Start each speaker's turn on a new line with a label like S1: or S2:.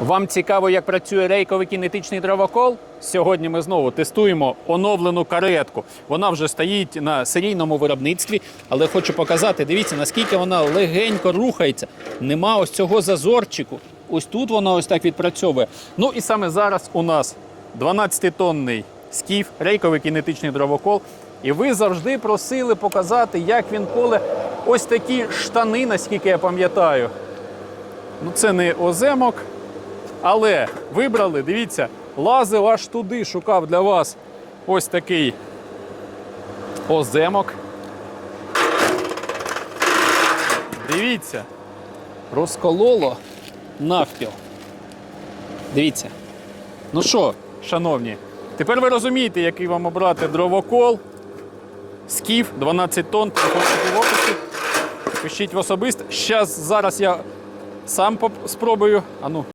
S1: Вам цікаво, як працює рейковий кінетичний дровокол? Сьогодні ми знову тестуємо оновлену каретку. Вона вже стоїть на серійному виробництві, але хочу показати, дивіться, наскільки вона легенько рухається. Нема ось цього зазорчику. Ось тут вона ось так відпрацьовує. Ну і саме зараз у нас 12-тонний скіф, рейковий кінетичний дровокол. І ви завжди просили показати, як він коле ось такі штани, наскільки я пам'ятаю. Ну, це не оземок, але вибрали, дивіться, лазив аж туди, шукав для вас ось такий оземок. Дивіться, розкололо навпіл. Дивіться. Ну що, шановні, тепер ви розумієте, який вам обрати дровокол, скіф, 12 тонн, телефончики в описі. Пишіть в особисто. Зараз я сам спробую. А ну.